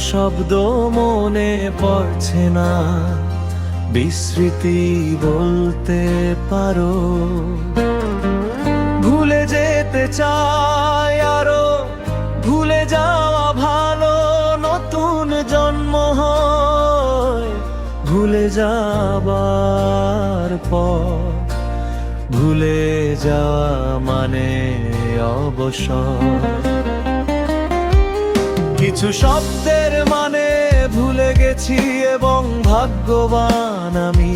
শব্দ মনে পড়ছে না। বিস্মৃতি বলতে পারো। ভুলে যেতে চাই আরও। ভুলে যাওয়া ভালো, নতুন জন্ম হয়। ভুলে যাবার পর, ভুলে যাওয়া মানে অবসর। কিছু শব্দের মানে ভুলে গেছি এবং ভাগ্যবান আমি।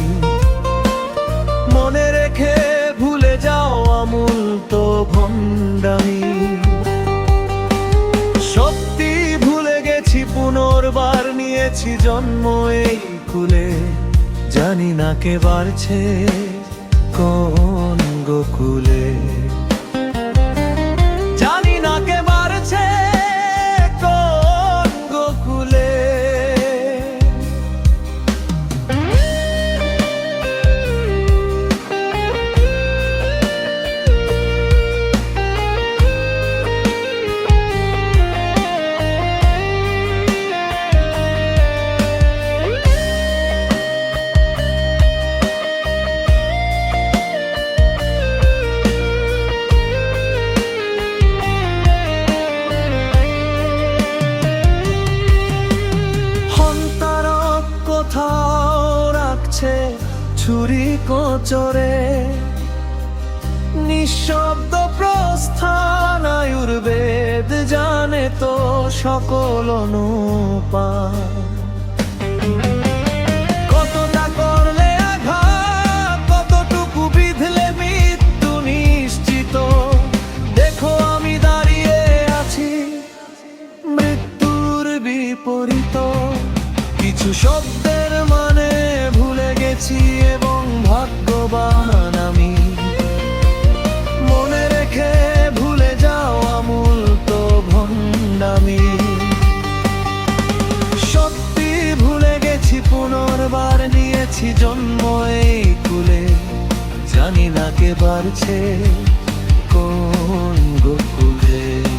মনে রেখে ভুলে যাও আমূল তো ভণ্ডামি। সত্যি ভুলে গেছি, পুনর্বার নিয়েছি জন্ম এই কুলে। জানি না কে বাড়ছে কোন গোকুলে। ছুরি কোচরে নিঃশব্দ প্রস্থান আয়ুর্বেদ জানে তো সকল অনুপা কতটা করলে আঘাত, কতটুকু বিধলে মৃত্যু নিশ্চিত? দেখো আমি দাঁড়িয়ে আছি, মৃত্যুর বিপরীত। কিছু শব্দের মানে ভুলে গেছি। পুনর্বার নিয়েছি জন্ম এই কুলে। জানি না কে বাড়ছে কোন গোকুলে।